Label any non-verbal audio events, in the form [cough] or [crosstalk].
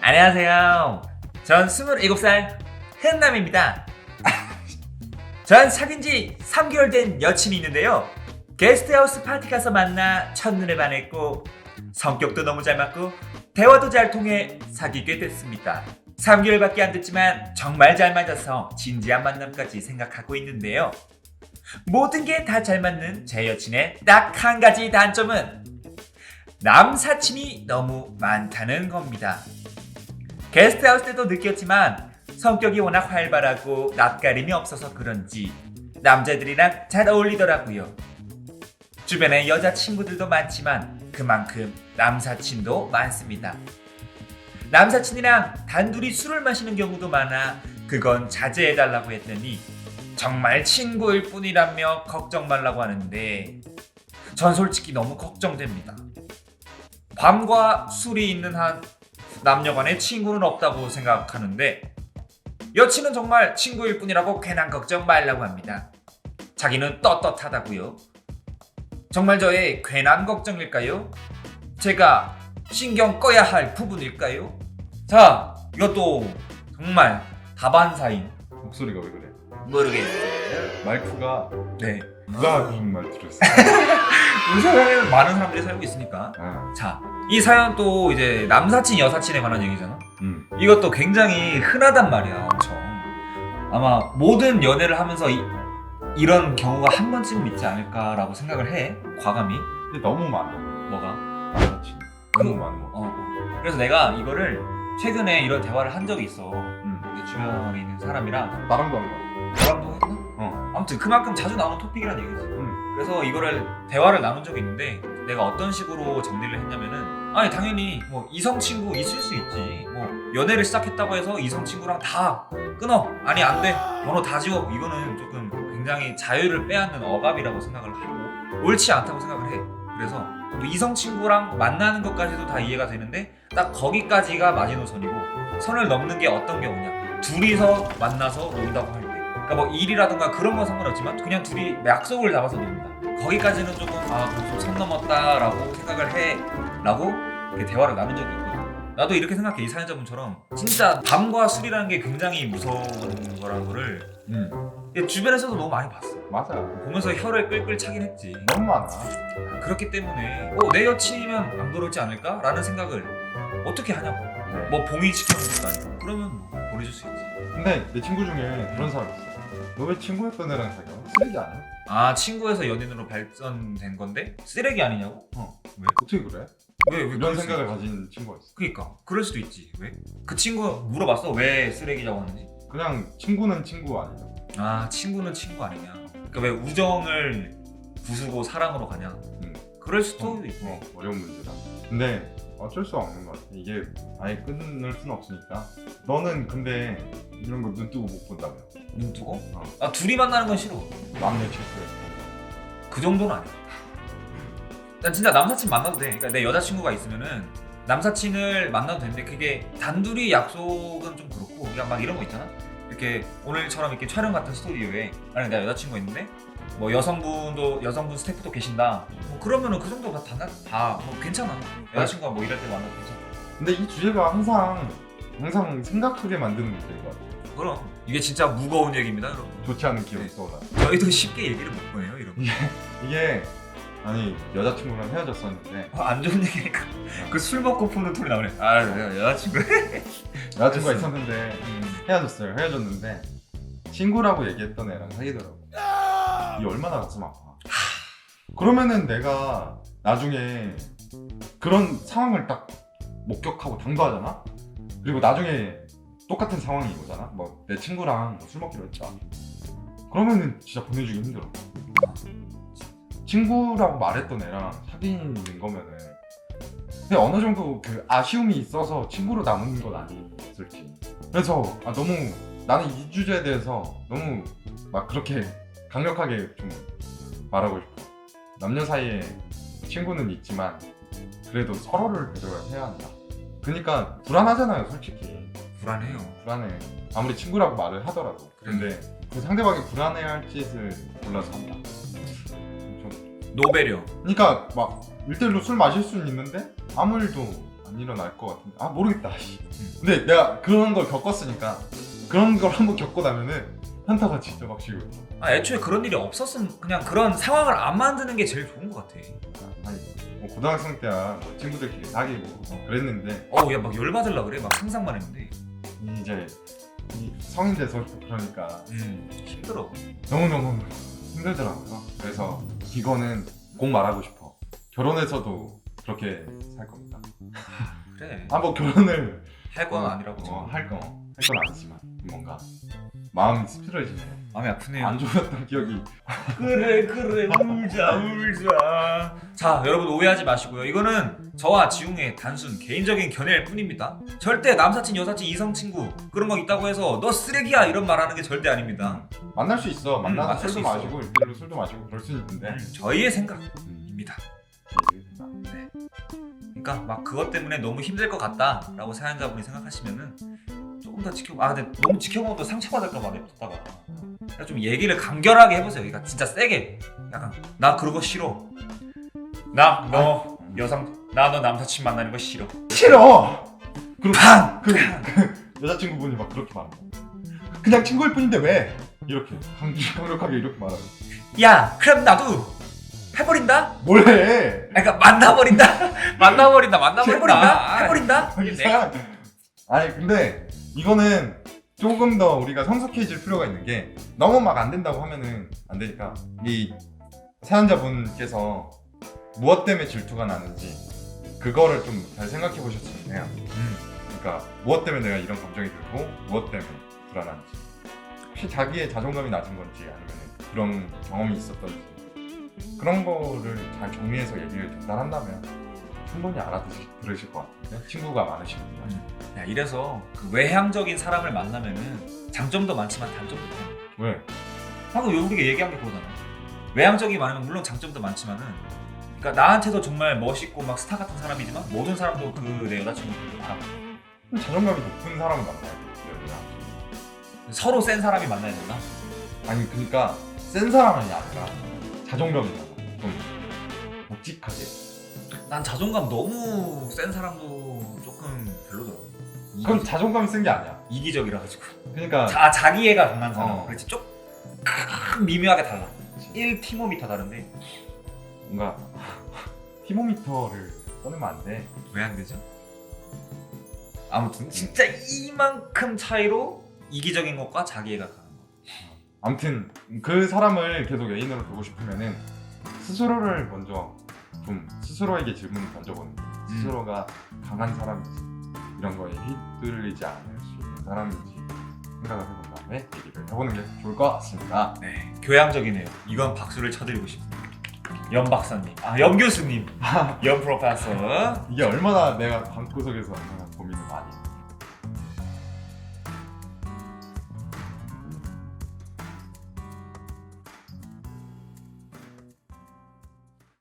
안녕하세요. 전 27살 흔남입니다. 전 사귄 지 3개월 된 여친이 있는데요. 게스트하우스 파티 가서 만나 첫눈에 반했고 성격도 너무 잘 맞고 대화도 잘 통해 사귀게 됐습니다. 3개월밖에 안 됐지만 정말 잘 맞아서 진지한 만남까지 생각하고 있는데요. 모든 게 다 잘 맞는 제 여친의 딱 한 가지 단점은 남사친이 너무 많다는 겁니다. 게스트하우스 때도 느꼈지만 성격이 워낙 활발하고 낯가림이 없어서 그런지 남자들이랑 잘 어울리더라고요. 주변에 여자친구들도 많지만 그만큼 남사친도 많습니다. 남사친이랑 단둘이 술을 마시는 경우도 많아 그건 자제해달라고 했더니 정말 친구일 뿐이라며 걱정 말라고 하는데 전 솔직히 너무 걱정됩니다. 밤과 술이 있는 한 남녀 간의 친구는 없다고 생각하는데 여친은 정말 친구일 뿐이라고 괜한 걱정 말라고 합니다. 자기는 떳떳하다고요. 정말 저의 괜한 걱정일까요? 제가 신경 꺼야 할 부분일까요? 자, 이것도 정말 다반사인 목소리가 왜 그래? 모르겠어요. 말투가 네. 누가 그런 말투를 써? [laughs] 우리 사회에는 많은 사람들이 살고 있으니까. 아, 자, 이 사연 또 이제 남사친 여사친에 관한 얘기잖아. 음. 이것도 굉장히 흔하단 말이야, 엄청. 아마 모든 연애를 하면서 이, 이런 경우가 한 번쯤은 있지 않을까라고 생각을 해. 과감히. 근데 너무 많아. 뭐가? 남자친. 너무 많아. 뭐. 어, 어. 그래서 내가 이거를 최근에 이런 대화를 한 적이 있어. 음. 내 주변에 있는 사람이랑. 나랑도 했나? 어. 아무튼 그만큼 자주 나오는 토픽이란 얘기지. 음. 그래서 이거를 대화를 나눈 적이 있는데 내가 어떤 식으로 정리를 했냐면은 아니 당연히 뭐 이성 친구 있을 수 있지. 뭐 연애를 시작했다고 해서 이성 친구랑 다 끊어. 아니 안 돼. 번호 다 지워. 이거는 조금 굉장히 자유를 빼앗는 억압이라고 생각을 하고 옳지 않다고 생각을 해. 그래서 뭐 이성 친구랑 만나는 것까지도 다 이해가 되는데 딱 거기까지가 마지노선이고 선을 넘는 게 어떤 경우냐. 둘이서 만나서 논다고 할 때 그러니까 뭐 일이라든가 그런 건 상관없지만 그냥 둘이 약속을 잡아서 논다 거기까지는 조금 아좀 선 넘었다라고 생각을 해라고 대화를 나눈 적이 있거든 나도 이렇게 생각해 이 사연자분처럼 진짜 밤과 술이라는 게 굉장히 무서운 거라는 거를 음. 얘 주변에서도 너무 많이 봤어 맞아. 보면서 혀를 끌끌 차긴 했지 너무 많아. 그렇기 때문에 어, 내 여친이면 안 그러지 않을까? 라는 생각을 어떻게 하냐고 네. 뭐 봉의시켜는 것도 아니고 그러면 뭐 보내줄 수 있지 근데 내 친구 중에 그런 사람 있어. 너왜 친구였던 애랑 사겨? 쓰레기 아니야? 아 친구에서 연인으로 발전된 건데 쓰레기 아니냐고? 어 왜? 어떻게 그래? 왜? 왜 이런 그럴 수 생각을? 가진 친구가 있어. 그니까 그럴 수도 있지 왜? 그 친구 물어봤어 왜 쓰레기라고 하는지? 그냥 친구는 친구 아니야. 아 친구는 친구 아니냐 그러니까 왜 우정을 부수고 사랑으로 가냐 음. 그럴 수도 어, 있고 어, 어려운 문제다. 근데 어쩔 수 없는 것 같아. 이게 아예 끊을 수는 없으니까. 너는 근데 이런 거 눈 뜨고 못 본다며. 눈 뜨고? 어. 아 둘이 만나는 건 싫어 남녀 실수에. 그 정도는 아니야 난 진짜 남사친 만나도 돼 그러니까 내 여자친구가 있으면은 남사친을 만나도 되는데 그게 단둘이 약속은 좀 그렇고 그냥 막 이런 거 있잖아 이렇게 오늘처럼 이렇게 촬영 같은 스튜디오에 만약 내가 여자친구가 있는데 뭐 여성분도 여성분 스태프도 계신다 뭐 그러면은 그 정도 다다뭐 괜찮아 여자친구가 뭐 일할 때 만나도 괜찮아 근데 이 주제가 항상 항상 생각하게 만드는 문제인 것 같아. 그럼 이게 진짜 무거운 얘기입니다 여러분 좋지 않은 기억이 네. 떠올라. 저희도 쉽게 얘기를 못 꺼내요 이런 거. 이게 아니 여자친구랑 헤어졌었는데 어, 안 좋은 얘기니까 그 술 먹고 푸는 톤이 나오네 아 내가 여자친구 여자친구가. 있었는데 음. 헤어졌어요. 헤어졌는데 친구라고 얘기했던 애랑 사귀더라고. 이 얼마나 가슴 아파. 그러면은 내가 나중에 그런 상황을 딱 목격하고 당도하잖아. 그리고 나중에 똑같은 상황이 오잖아. 뭐 내 친구랑 술 먹기로 했다. 그러면은 진짜 보내주기 힘들어. 친구라고 말했던 애랑 사귀는 거면은 근데 어느 정도 그 아쉬움이 있어서 친구로 남은 건 아니었을지. 그래서 아 너무 나는 이 주제에 대해서 너무 막 그렇게 강력하게 좀 말하고 싶어. 남녀 사이에 친구는 있지만 그래도 서로를 배려해야 한다. 그러니까 불안하잖아요, 솔직히. 불안해요 불안해. 아무리 친구라고 말을 하더라도. 근데 그 상대방이 불안해 할 짓을 골라서 한다. 좀 노배려. 그러니까 막 1대1로 술 마실 수는 있는데 아무 일도 안 일어날 것 같은데 아 모르겠다 씨. 근데 내가 그런 걸 겪었으니까 그런 걸 한번 겪고 나면은 현타가 진짜 막 치고 아 애초에 그런 일이 없었으면 그냥 그런 상황을 안 만드는 게 제일 좋은 것 같아. 아니 뭐 고등학생 때야 뭐 친구들끼리 사귀고 뭐 그랬는데 어우 야 막 열받을라 그래 막 상상만 했는데. 이제 이 성인 돼서 그러니까 음 힘들어. 너무너무 힘들더라고요 그래서 이거는 꼭 말하고 싶어 결혼해서도 그렇게 살 겁니다 그래. 아 뭐 결혼을 할 건 아니라고. 어, 할 거 할 건 아니지만 뭔가 마음이 씁쓸해지네 마음이 아프네요. 안 좋았던 기억이. 그래 그래 울자 울자. 자 여러분 오해하지 마시고요. 이거는 저와 지웅의 단순 개인적인 견해일 뿐입니다. 절대 남사친 여사친 이성 친구 그런 거 있다고 해서 너 쓰레기야 이런 말 하는 게 절대 아닙니다. 만날 수 있어. 만나서 만날 수 술도 있어. 마시고 일대일로 술도 마시고 그럴 수 있는데. 저희의 음, 생각입니다. 기회가 된다. 그러니까 막 그것 때문에 너무 힘들 것 같다라고 사연자분이 생각하시면은 조금 더 지켜 아 근데 너무 지켜보면 또 상처받을까 봐 냅뒀다가. 그러니까 좀 얘기를 간결하게 해보세요. 그러니까 진짜 세게. 약간 나 그러고 싫어. 나 너 여상 나 너 남사친 만나는 거 싫어. 싫어! 그리고 팡! 그, 그 여자친구분이 막 그렇게 말하고. 그냥 친구일 뿐인데 왜? 이렇게 강, 강력하게 이렇게 말하고. 야 그럼 나도 해버린다? 뭘해? 아니, 그러니까 만나버린다? [laughs] 만나버린다 만나버린다? 해버린다? 해버린다? 이게 내가 이상 아니 근데 이거는 조금 더 우리가 성숙해질 필요가 있는 게 너무 막 안 된다고 하면은 안 되니까 이 사연자분께서 무엇 때문에 질투가 나는지 그거를 좀 잘 생각해 보셨으면 해요. 음, 그러니까 무엇 때문에 내가 이런 감정이 들고 무엇 때문에 불안한지. 혹시 자기의 자존감이 낮은 건지 아니면 그런 경험이 있었던지. 그런 거를 잘 정리해서 얘기를 전달한다면 충분히 알아들으실 것 같아요 친구가 많으시면 야 이래서 그 외향적인 사람을 만나면은 장점도 많지만 단점도 많아 왜? 방금 우리가 얘기한 게 그거잖아 외향적이 많으면 물론 장점도 많지만은 그러니까 나한테도 정말 멋있고 막 스타 같은 사람이지만 모든 사람도 그 내 여자친구를 알아 자존감이 높은 사람을 만나야 돼요. 서로 센 사람이 만나야 된다? 아니 그러니까 센 사람이 아니라 자존감이잖아 좀 묵직하게 난 자존감 너무 센 사람도 조금 별로더라고. 그건 자존감이 센게 아니야. 이기적이라 가지고. 그러니까 자, 자기애가 강한 사람. 어. 그렇지. 조금 미묘하게 달라. 1 티모미터 다른데. 뭔가 티모미터를 꺼내면 안 돼. 왜 안 되죠? 아무튼. 진짜 이만큼 차이로 이기적인 것과 자기애가 강한 것. 아무튼 그 사람을 계속 애인으로 두고 싶으면은 스스로를 먼저 좀 스스로에게 질문을 던져보는 거예요. 스스로가 강한 사람인지 이런 거에 휘둘리지 않을 수 있는 사람인지 생각을 해본 다음에 얘기를 해보는 게 좋을 것 같습니다. 네, 교양적이네요. 이건 박수를 쳐드리고 싶습니다. 염 박사님, 아, 염 교수님, [laughs] 염 프로페서. 이게 얼마나 내가 방구석에서 얼마나 고민을 많이 했는지